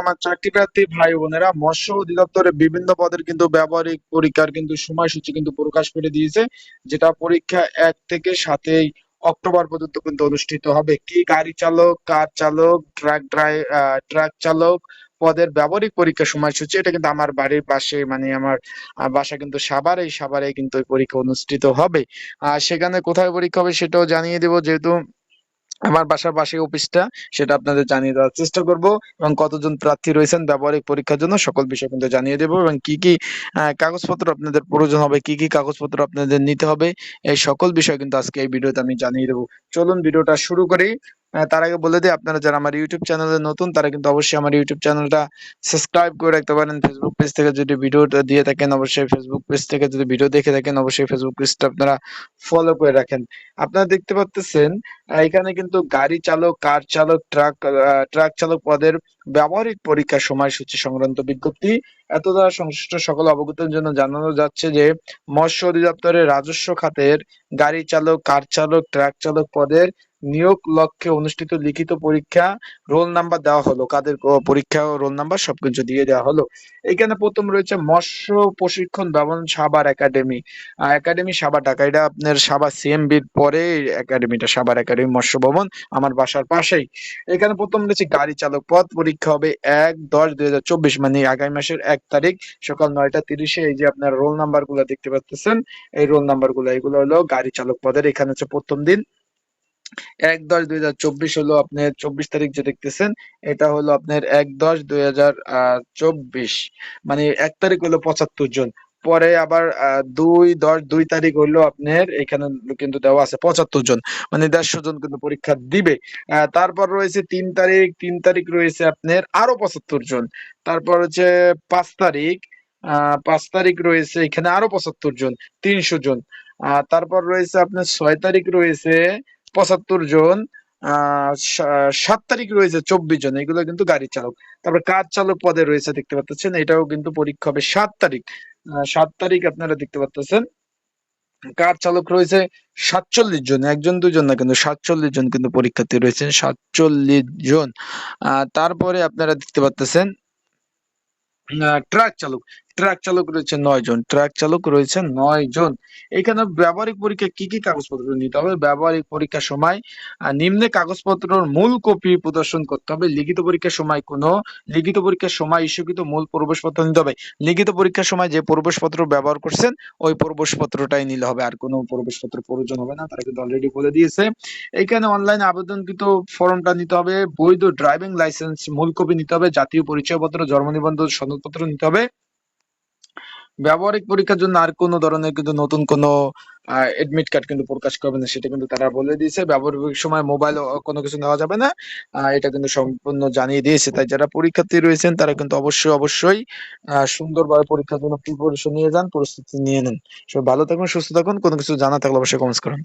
আমার চাকরি প্রার্থী, ভাই বোনেরা, মৎস্য বিভিন্ন পদের কিন্তু ব্যবহারিক পরীক্ষার কিন্তু কিন্তু প্রকাশ করে দিয়েছে, যেটা পরীক্ষা এক থেকে অক্টোবর পর্যন্ত কিন্তু অনুষ্ঠিত হবে। কি গাড়ি চালক, কার চালক, ট্রাক ড্রাই ট্রাক চালক পদের ব্যবহারিক পরীক্ষার সময়সূচি, এটা কিন্তু আমার বাড়ির পাশে মানে আমার বাসা কিন্তু সাভারে, এই সাভারে কিন্তু পরীক্ষা অনুষ্ঠিত হবে। আর সেখানে কোথায় পরীক্ষা হবে সেটাও জানিয়ে দেবো, যেহেতু আমার বাসার পাশে অফিসটা সেটা আপনাদের জানিয়ে দেওয়ার চেষ্টা করব এবং কতজন প্রার্থী রয়েছেন, ব্যবহারিক পরীক্ষার জন্য সকল বিষয় কিন্তু জানিয়ে দেব এবং কি কি কাগজপত্র আপনাদের প্রয়োজন হবে, কি কি কাগজপত্র আপনাদের নিতে হবে, এই সকল বিষয় কিন্তু আজকে এই ভিডিওতে আমি জানিয়ে দেবো। চলুন ভিডিওটা শুরু করি। তার আগে বলে দিই, আপনারা যারা আমার ইউটিউব চ্যানেলে নতুন, তারা কিন্তু অবশ্যই আমার ইউটিউব চ্যানেলটা সাবস্ক্রাইব করে রাখতে পারেন। ফেসবুক পেজ থেকে যদি ভিডিও দিয়ে থাকেন, অবশ্যই ফেসবুক পেজ থেকে যদি ভিডিও দেখে থাকেন, অবশ্যই ফেসবুক পেজটা আপনারা ফলো করে রাখেন। আপনারা দেখতে পাচ্ছেন এখানে কিন্তু গাড়ি চালক কার চালক ট্রাক ট্রাক চালক পদের ব্যবহারিক পরীক্ষার সময়সূচি সংক্রান্ত বিজ্ঞপ্তি এত দ্বারা সংশ্লিষ্ট সকল অবগতের জন্য জানানো যাচ্ছে যে, মৎস্য অধিদপ্তরের রাজস্ব খাতের গাড়ি চালক, কার চালক, ট্রাক চালক পদের নিয়োগ লক্ষ্যে অনুষ্ঠিত লিখিত পরীক্ষা রোল নাম্বার দেওয়া হলো। কাদের পরীক্ষা রোল নাম্বার সবকিছু দিয়ে দেওয়া হলো। এখানে প্রথম রয়েছে মৎস্য প্রশিক্ষণ ভবন সাবার একাডেমি। একাডেমি সাভার ঢাকা। এটা আপনার সাভার সিএমবির পরে একাডেমিটা, সাভার একাডেমি মৎস্য ভবন আমার বাসার পাশেই। এখানে প্রথম রয়েছে গাড়ি চালক পদ, পরীক্ষা হবে এক দশ দুই মানে আগামী মাসের এক তারিখ, সকাল নয়টা তিরিশে এই যে আপনার রোল নাম্বারগুলো দেখতে পাচ্ছেন এই রোল নাম্বারগুলো, এগুলো হলো গাড়ি চালক পদের, এখানে হচ্ছে প্রথম দিন। এক দশ দুই হাজার চব্বিশ হলো আপনার চব্বিশ তারিখ যে দেখতেছেন, এটা হলো আপনার এক দশ দুই হাজার চব্বিশ। মানে এক তারিখ হলো পঁচাত্তর জন। পরে আবার দুই, দশ, দুই তারিখ হইল আপনার এখানে কিন্তু দেওয়া আছে পঁচাত্তর জন মানে দেড়শো জন কিন্তু পরীক্ষা দিবে। তারপর রয়েছে তিন তারিখ তিন তারিখ রয়েছে আপনার আরও পঁচাত্তর জন। তারপর হচ্ছে পাঁচ তারিখ পাঁচ তারিখ রয়েছে এখানে আরও পঁচাত্তর জন, তিনশো জন। তারপর রয়েছে আপনার ছয় তারিখ রয়েছে পঁচাত্তর জন সাত তারিখ রয়েছে চব্বিশ জন, এগুলো কিন্তু গাড়ি চালক। তারপর কার চালক পদে রয়েছে, দেখতে পাচ্ছেন, এটাও কিন্তু পরীক্ষা হবে সাত তারিখ। সাত তারিখ আপনারা দেখতে পাচ্ছেন কার চালক রয়েছে? সাতচল্লিশ জন, একজন, দুজন না, কিন্তু সাতচল্লিশ জন কিন্তু পরীক্ষার্থী রয়েছেন, সাতচল্লিশ জন। তারপরে আপনারা দেখতে পাচ্ছেন ট্রাক চালক। ট্রাক চালক রয়েছে নয় জন। ট্রাক চালক রয়েছে নয় জন। এখানে ব্যবহারিক পরীক্ষা কি কি কাগজপত্র নিতে হবে? ব্যবহারিক পরীক্ষার সময় নিম্নে কাগজপত্রের মূল কপি প্রদর্শন করতে হবে। লিখিত পরীক্ষার সময় কোনো, লিখিত পরীক্ষার সময় ইস্যুকৃত মূল প্রবেশপত্র নিতে হবে। লিখিত পরীক্ষার সময় যে প্রবেশপত্র ব্যবহার করছেন, ওই প্রবেশপত্রটাই নিলে হবে। আর কোনো প্রবেশপত্র প্রয়োজন হবে না, তারা কিন্তু অলরেডি বলে দিয়েছে। এখানে অনলাইনে আবেদনকৃত ফর্মটা নিতে হবে। বৈধ ড্রাইভিং লাইসেন্স মূল কপি নিতে হবে। জাতীয় পরিচয়পত্র, জন্ম নিবন্ধন, সনদপত্র নিতে হবে। ব্যবহারিক পরীক্ষার জন্য আর কোন ধরনের কিন্তু নতুন কোনো এডমিট কার্ড কিন্তু প্রকাশ করবে না, সেটা কিন্তু তারা বলে দিয়েছে। ব্যবহারিক সময় মোবাইল কোনো কিছু নেওয়া যাবে না। এটা কিন্তু সম্পূর্ণ জানিয়ে দিয়েছে। তাই যারা পরীক্ষার্থী রয়েছেন, তারা কিন্তু অবশ্যই অবশ্যই সুন্দরভাবে পরীক্ষার জন্য প্রিপারেশন নিয়ে যান, প্রস্তুতি নিয়ে নেন। সব ভালো থাকুন, সুস্থ থাকুন। কোনো কিছু জানা থাকলে অবশ্যই কমেন্টস করুন।